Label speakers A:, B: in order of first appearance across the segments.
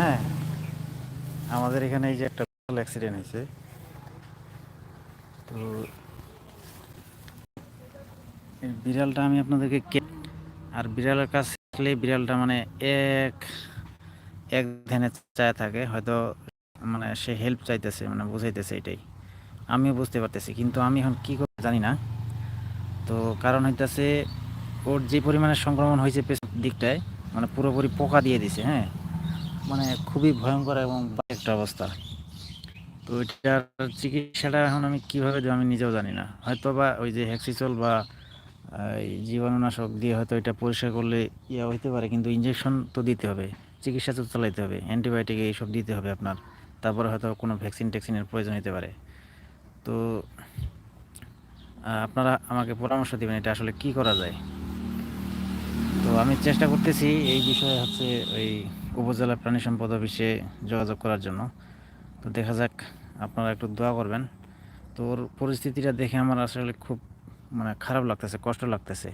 A: হ্যাঁ। আমাদের এখানে এই যে একটা অ্যাক্সিডেন্ট হয়েছে। তো বিড়ালটা আমি আপনাদেরকে আর বিড়ালের কাছে আসলে বিড়ালটা মানে এক এক ধ্যানে চায় থাকে, হয়তো মানে সে হেল্প চাইতেছে মানে বুঝাইতেছে এটাই। আমিও বুঝতে পারতেছি, কিন্তু আমি এখন কী করতে জানি না। তো কারণ হইতেছে, ওর যে পরিমাণে সংক্রমণ হয়েছে পেছন দিকটায় মানে পুরোপুরি পোকা দিয়ে দিছে হ্যাঁ। মানে খুবই ভয়ঙ্কর এবং একটা অবস্থা। তো এটার চিকিৎসাটা এখন আমি কীভাবে দেবো আমি নিজেও জানি না। হয়তো বা ওই যে হ্যাক্সিচল বা জীবাণুনাশক দিয়ে হয়তো এটা পরিষ্কার করলে ইয়া হইতে পারে, কিন্তু ইঞ্জেকশন তো দিতে হবে। চিকিৎসা তো চালাইতে হবে অ্যান্টিবায়োটিক এইসব দিতে হবে আপনার। তারপরে হয়তো কোনো ভ্যাকসিন ট্যাক্সিনের প্রয়োজন হতে পারে। তো আপনারা আমাকে পরামর্শ দেবেন এটা আসলে কি করা যায়। তো আমি চেষ্টা করতেছি এই বিষয়ে হচ্ছে ওই উপজেলা প্রাণী সম্পদ অফিসে যোগাযোগ করার জন্য। তো দেখা যাক, আপনারা একটু দোয়া করবেন। তো ওর পরিস্থিতিটা দেখে আমার আসলে খুব মানে খারাপ লাগতেছে, কষ্ট লাগতেছে।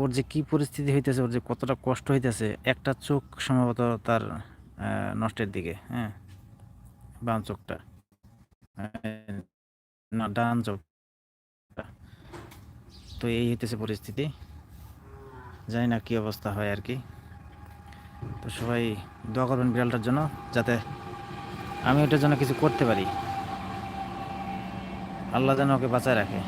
A: ওর যে কি পরিস্থিতি হইতেছে, ওর যে কতটা কষ্ট হইতেছে, একটা চোখ সম্ভবত তার নষ্টের দিকে হ্যাঁ বাম চোখটা না, ডান চোখটা। তো এই হইতেছে পরিস্থিতি। জানি না কী অবস্থা হয় আর কি। তো সবাই দোয়া করবেন বিড়ালটার জন্য, যাতে আমি ওটার জন্য কিছু করতে পারি। আল্লাহ যেন ওকে বাঁচায় রাখে।